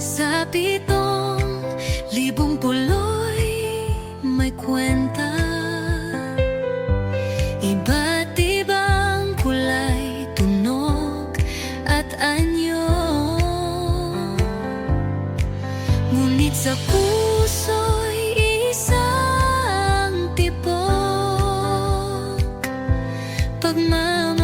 Sa pitong libong puloy may kwenta. Iba't ibang kulay, tunog at anyo. Ngunit sa puso'y isang tibok Pagmamahal